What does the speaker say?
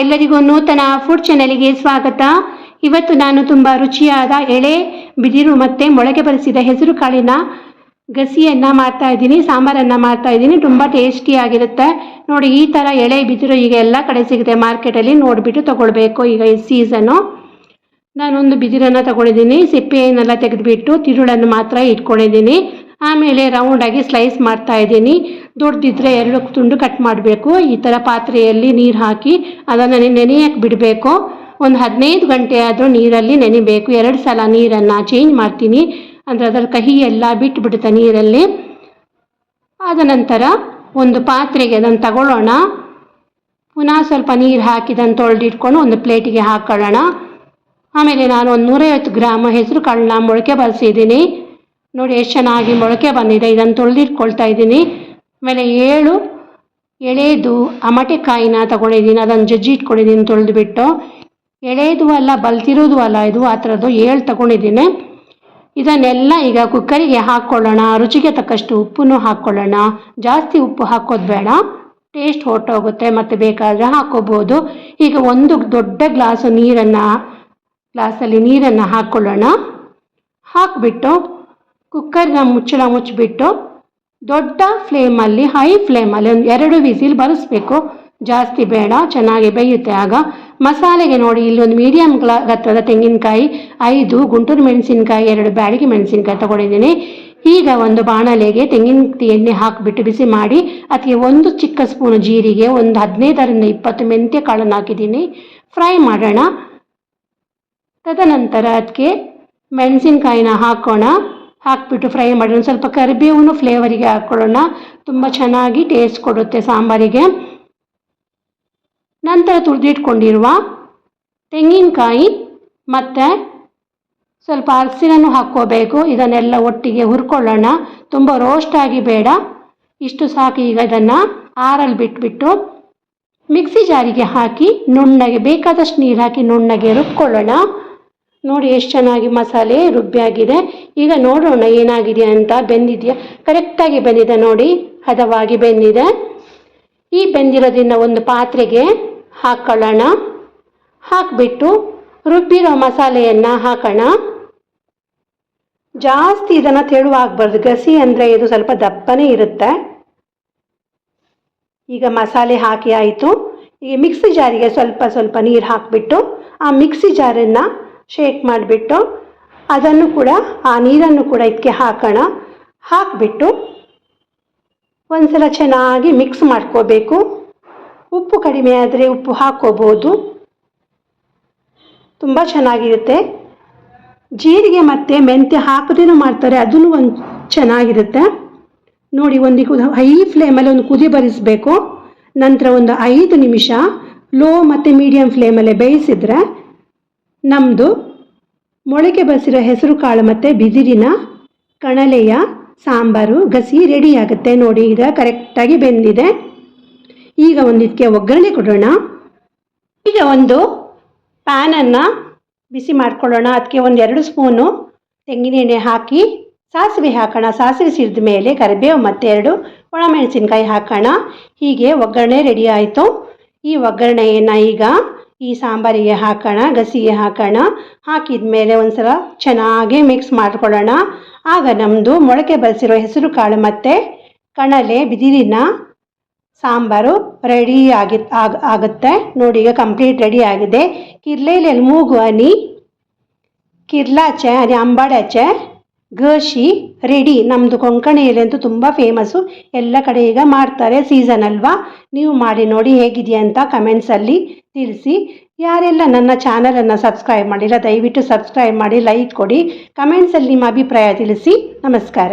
ಎಲ್ಲರಿಗೂ ನೂತನ ಫುಡ್ ಚಾನೆಲ್ಗೆ ಸ್ವಾಗತ. ಇವತ್ತು ನಾನು ತುಂಬ ರುಚಿಯಾದ ಎಳೆ, ಬಿದಿರು ಮತ್ತು ಮೊಳಕೆ ಬರಿಸಿದ ಹೆಸರು ಕಾಳಿನ ಗಸಿಯನ್ನು ಮಾಡ್ತಾ ಇದ್ದೀನಿ, ಸಾಂಬಾರನ್ನು ಮಾಡ್ತಾ ಇದ್ದೀನಿ. ತುಂಬ ಟೇಸ್ಟಿಯಾಗಿರುತ್ತೆ ನೋಡಿ, ಈ ಥರ ಎಳೆ, ಬಿದಿರು ಈಗ ಎಲ್ಲ ಕಡೆ ಸಿಗುತ್ತೆ ಮಾರ್ಕೆಟಲ್ಲಿ ನೋಡಿಬಿಟ್ಟು ತೊಗೊಳ್ಬೇಕು ಈಗ ಈ ಸೀಸನ್ನು ನಾನೊಂದು ಬಿದಿರನ್ನು ತಗೊಂಡಿದ್ದೀನಿ. ಸಿಪ್ಪೆಯನ್ನೆಲ್ಲ ತೆಗೆದುಬಿಟ್ಟು ತಿರುಳನ್ನು ಮಾತ್ರ ಇಟ್ಕೊಂಡಿದ್ದೀನಿ. ಆಮೇಲೆ ರೌಂಡಾಗಿ ಸ್ಲೈಸ್ ಮಾಡ್ತಾ ಇದ್ದೀನಿ. ದೊಡ್ಡದಿದ್ರೆ ಎರಡು ತುಂಡು ಕಟ್ ಮಾಡಬೇಕು. ಈ ಥರ ಪಾತ್ರೆಯಲ್ಲಿ ನೀರು ಹಾಕಿ ಅದನ್ನು ನೆನೆಯಕ್ಕೆ ಬಿಡಬೇಕು. ಒಂದು ಹದಿನೈದು ಗಂಟೆ ಆದರೂ ನೀರಲ್ಲಿ ನೆನಿಬೇಕು. ಎರಡು ಸಲ ನೀರನ್ನು ಚೇಂಜ್ ಮಾಡ್ತೀನಿ. ಅಂದರೆ ಅದರ ಕಹಿ ಎಲ್ಲ ಬಿಟ್ಟುಬಿಡುತ್ತೆ ನೀರಲ್ಲಿ. ಆದ ನಂತರ ಒಂದು ಪಾತ್ರೆಗೆ ಅದನ್ನು ತಗೊಳ್ಳೋಣ. ಪುನಃ ಸ್ವಲ್ಪ ನೀರು ಹಾಕಿದನ್ನು ತೊಳೆದಿಟ್ಕೊಂಡು ಒಂದು ಪ್ಲೇಟಿಗೆ ಹಾಕೊಳ್ಳೋಣ. ಆಮೇಲೆ ನಾನು ಒಂದು ನೂರೈವತ್ತು ಗ್ರಾಮ್ ಹೆಸರು ಕಾಳನ್ನ ಮೊಳಕೆ ಬರೆಸಿದ್ದೀನಿ. ನೋಡಿ, ಎಷ್ಟು ಚೆನ್ನಾಗಿ ಮೊಳಕೆ ಬಂದಿದೆ. ಇದನ್ನು ತೊಳೆದಿಟ್ಕೊಳ್ತಾ ಇದ್ದೀನಿ. ಆಮೇಲೆ ಏಳು, ಎಳೆದು ಅಮಟೆಕಾಯಿನ ತಗೊಂಡಿದ್ದೀನಿ, ಅದನ್ನು ಜಜ್ಜಿ ಇಟ್ಕೊಂಡಿದ್ದೀನಿ, ತೊಳೆದುಬಿಟ್ಟು. ಎಳೆದು ಅಲ್ಲ, ಬಲ್ತಿರೋದು ಅಲ್ಲ, ಇದು ಆ ಥರದ್ದು ಏಳು ತಗೊಂಡಿದ್ದೀನಿ. ಇದನ್ನೆಲ್ಲ ಈಗ ಕುಕ್ಕರಿಗೆ ಹಾಕ್ಕೊಳ್ಳೋಣ, ರುಚಿಗೆ ತಕ್ಕಷ್ಟು ಉಪ್ಪನ್ನು ಹಾಕ್ಕೊಳ್ಳೋಣ. ಜಾಸ್ತಿ ಉಪ್ಪು ಹಾಕೋದು ಬೇಡ, ಟೇಸ್ಟ್ ಹೊರಟೋಗುತ್ತೆ, ಮತ್ತು ಬೇಕಾದರೆ ಹಾಕ್ಕೋಬೋದು. ಈಗ ಒಂದು ದೊಡ್ಡ ಗ್ಲಾಸು ನೀರನ್ನು, ಗ್ಲಾಸಲ್ಲಿ ನೀರನ್ನು ಹಾಕ್ಕೊಳ್ಳೋಣ. ಹಾಕಿಬಿಟ್ಟು, ಕುಕ್ಕರ್ನ ಮುಚ್ಚಳ ಮುಚ್ಚಿಬಿಟ್ಟು ದೊಡ್ಡ ಫ್ಲೇಮಲ್ಲಿ, ಹೈ ಫ್ಲೇಮಲ್ಲಿ ಒಂದು ಎರಡು ವಿಸಿಲ್ ಬರೆಸ್ಬೇಕು. ಜಾಸ್ತಿ ಬೇಡ, ಚೆನ್ನಾಗಿ ಬೇಯುತ್ತೆ. ಆಗ ಮಸಾಲೆಗೆ ನೋಡಿ, ಇಲ್ಲಿ ಒಂದು ಮೀಡಿಯಮ್ ಗ್ಲಾ, ಗಾತ್ರದ ತೆಂಗಿನಕಾಯಿ, ಐದು, ಗುಂಟೂರು ಮೆಣಸಿನಕಾಯಿ, ಎರಡು ಬ್ಯಾಡಿಗೆ ಮೆಣಸಿನಕಾಯಿ ತಗೊಂಡಿದ್ದೀನಿ. ಈಗ ಒಂದು ಬಾಣಲೆಗೆ ತೆಂಗಿನ ಎಣ್ಣೆ ಹಾಕಿಬಿಟ್ಟು ಬಿಸಿ ಮಾಡಿ, ಅದಕ್ಕೆ ಒಂದು ಚಿಕ್ಕ ಸ್ಪೂನ್ ಜೀರಿಗೆ, ಒಂದು ಹದಿನೈದರಿಂದ ಇಪ್ಪತ್ತು ಮೆಂತ್ಯ ಕಾಳನ್ನು ಹಾಕಿದ್ದೀನಿ. ಫ್ರೈ ಮಾಡೋಣ. ತದನಂತರ ಅದಕ್ಕೆ ಮೆಣಸಿನಕಾಯಿನ ಹಾಕೋಣ. ಹಾಕ್ಬಿಟ್ಟು ಫ್ರೈ ಮಾಡಿ ಒಂದು ಸ್ವಲ್ಪ ಕರಿಬೇವನ್ನು ಫ್ಲೇವರಿಗೆ ಹಾಕ್ಕೊಳ್ಳೋಣ ತುಂಬ ಚೆನ್ನಾಗಿ ಟೇಸ್ಟ್ ಕೊಡುತ್ತೆ ಸಾಂಬಾರಿಗೆ. ನಂತರ ತುರಿದಿಟ್ಕೊಂಡಿರುವ ತೆಂಗಿನಕಾಯಿ ಮತ್ತು ಸ್ವಲ್ಪ ಅರಸಿನೂ ಹಾಕ್ಕೋಬೇಕು. ಇದನ್ನೆಲ್ಲ ಒಟ್ಟಿಗೆ ಹುರ್ಕೊಳ್ಳೋಣ. ತುಂಬ ರೋಸ್ಟಾಗಿ ಬೇಡ. ಇಷ್ಟು ಸಾಕು ಈಗ ಇದನ್ನು ಆರಲ್ಲಿ ಬಿಟ್ಬಿಟ್ಟು ಮಿಕ್ಸಿ ಜಾರಿಗೆ ಹಾಕಿ ನುಣ್ಣಗೆ ಬೇಕಾದಷ್ಟು ನೀರು ಹಾಕಿ ನುಣ್ಣಗೆ ರುಬ್ಕೊಳ್ಳೋಣ. ನೋಡಿ ಎಷ್ಟು ಚೆನ್ನಾಗಿ ಮಸಾಲೆ ರುಬ್ಬಿಯಾಗಿದೆ. ಈಗ ನೋಡೋಣ ಏನಾಗಿದೆ ಅಂತ ಬೆಂದಿದೆಯಾ? ಕರೆಕ್ಟಾಗಿ ಬೆಂದಿದೆ ನೋಡಿ, ಹದವಾಗಿ ಬೆಂದಿದೆ. ಈ ಬೆಂದಿರೋದನ್ನು ಒಂದು ಪಾತ್ರೆಗೆ ಹಾಕ್ಕೊಳ್ಳೋಣ ಹಾಕಿಬಿಟ್ಟು ರುಬ್ಬಿರೋ ಮಸಾಲೆಯನ್ನು ಹಾಕೋಣ. ಜಾಸ್ತಿ ಇದನ್ನು ತೆಳುವಾಗಬಾರ್ದು. ಗಸಿ ಅಂದರೆ ಇದು ಸ್ವಲ್ಪ ದಪ್ಪನೇ ಇರುತ್ತೆ. ಈಗ ಮಸಾಲೆ ಹಾಕಿ ಆಯಿತು. ಈಗ ಮಿಕ್ಸಿ ಜಾರಿಗೆ ಸ್ವಲ್ಪ ಸ್ವಲ್ಪ ನೀರು ಹಾಕಿಬಿಟ್ಟು ಆ ಮಿಕ್ಸಿ ಜಾರನ್ನು ಶೇಕ್ ಮಾಡಿಬಿಟ್ಟು ಅದನ್ನು ಕೂಡ, ಆ ನೀರನ್ನು ಕೂಡ ಇದಕ್ಕೆ ಹಾಕೋಣ. ಹಾಕಿಬಿಟ್ಟು ಒಂದ್ಸಲ ಚೆನ್ನಾಗಿ ಮಿಕ್ಸ್ ಮಾಡ್ಕೋಬೇಕು. ಉಪ್ಪು ಕಡಿಮೆ ಆದರೆ ಉಪ್ಪು ಹಾಕ್ಕೋಬೋದು. ತುಂಬ ಚೆನ್ನಾಗಿರುತ್ತೆ. ಜೀರಿಗೆ ಮತ್ತು ಮೆಂತ್ಯ ಹಾಕದೇನೂ ಮಾಡ್ತಾರೆ, ಅದನ್ನು ಒಂದು ಚೆನ್ನಾಗಿರುತ್ತೆ. ನೋಡಿ, ಒಂದು ಹೈ ಫ್ಲೇಮಲ್ಲಿ ಒಂದು ಕುದಿ ಬರಿಸಬೇಕು. ನಂತರ ಒಂದು ಐದು ನಿಮಿಷ, ಲೋ ಮತ್ತು ಮೀಡಿಯಮ್ ಫ್ಲೇಮಲ್ಲೇ ಬೇಯಿಸಿದ್ರೆ ನಮ್ಮದು ಮೊಳಕೆ ಬಸಿರೋ ಹೆಸರು ಕಾಳು ಮತ್ತು ಬಿದಿರಿನ ಕಣಲೆಯ ಸಾಂಬಾರು ಗಸಿ ರೆಡಿ ಆಗುತ್ತೆ ನೋಡಿ, ಈಗ ಕರೆಕ್ಟಾಗಿ ಬೆಂದಿದೆ. ಈಗ ಒಂದು ಒಗ್ಗರಣೆ ಕೊಡೋಣ. ಈಗ ಒಂದು ಪ್ಯಾನನ್ನು ಬಿಸಿ ಮಾಡ್ಕೊಳ್ಳೋಣ. ಅದಕ್ಕೆ ಒಂದು ಎರಡು ಸ್ಪೂನು ತೆಂಗಿನ ಎಣ್ಣೆ ಹಾಕಿ ಸಾಸಿವೆ ಹಾಕೋಣ. ಸಾಸಿವೆ ಸಿಡಿದ ಮೇಲೆ ಕರಿಬೇವು ಮತ್ತು ಎರಡು ಒಣಮೆಣಸಿನ್ಕಾಯಿ ಹಾಕೋಣ. ಹೀಗೆ ಒಗ್ಗರಣೆ ರೆಡಿ ಆಯಿತು. ಈ ಒಗ್ಗರಣೆಯನ್ನು ಈಗ ಈ ಸಾಂಬಾರಿಗೆ ಹಾಕೋಣ, ಗಸಿಗೆ ಹಾಕೋಣ. ಹಾಕಿದ ಮೇಲೆ ಒಂದು ಸಲ ಚೆನ್ನಾಗಿ ಮಿಕ್ಸ್ ಮಾಡ್ಕೊಳ್ಳೋಣ. ಆಗ ನಮ್ಮದು ಮೊಳಕೆ ಬರೆಸಿರೋ ಹೆಸರು ಕಾಳು ಮತ್ತು ಕಣಲೆ, ಬಿದಿರಿನ ಸಾಂಬಾರು ರೆಡಿ ಆಗಿ, ಆಗ, ಆಗುತ್ತೆ. ನೋಡಿ, ಈಗ ಕಂಪ್ಲೀಟ್ ರೆಡಿ ಆಗಿದೆ. ಕಿರ್ಲೇಲಿ ಮೂಗು ಹನಿ, ಕಿರ್ಲಾಚೆ ಅದೇ ಅಂಬಾಡಾಚೆ. ಗಶಿ ರೆಡಿ ನಮ್ಮದು ಕೊಂಕಣಿಯಲ್ಲಿ ಅಂತೂ ತುಂಬ ಫೇಮಸ್ಸು ಎಲ್ಲ ಕಡೆ ಈಗ ಮಾಡ್ತಾರೆ ಸೀಸನ್ ಅಲ್ವಾ? ನೀವು ಮಾಡಿ ನೋಡಿ ಹೇಗಿದೆಯಾ ಅಂತ ಕಮೆಂಟ್ಸಲ್ಲಿ ತಿಳಿಸಿ. ಯಾರೆಲ್ಲ ನನ್ನ ಚಾನಲನ್ನು ಸಬ್ಸ್ಕ್ರೈಬ್ ಮಾಡಿಲ್ಲ, ದಯವಿಟ್ಟು ಸಬ್ಸ್ಕ್ರೈಬ್ ಮಾಡಿ ಲೈಕ್ ಕೊಡಿ. ಕಮೆಂಟ್ಸಲ್ಲಿ ನಿಮ್ಮ ಅಭಿಪ್ರಾಯ ತಿಳಿಸಿ. ನಮಸ್ಕಾರ.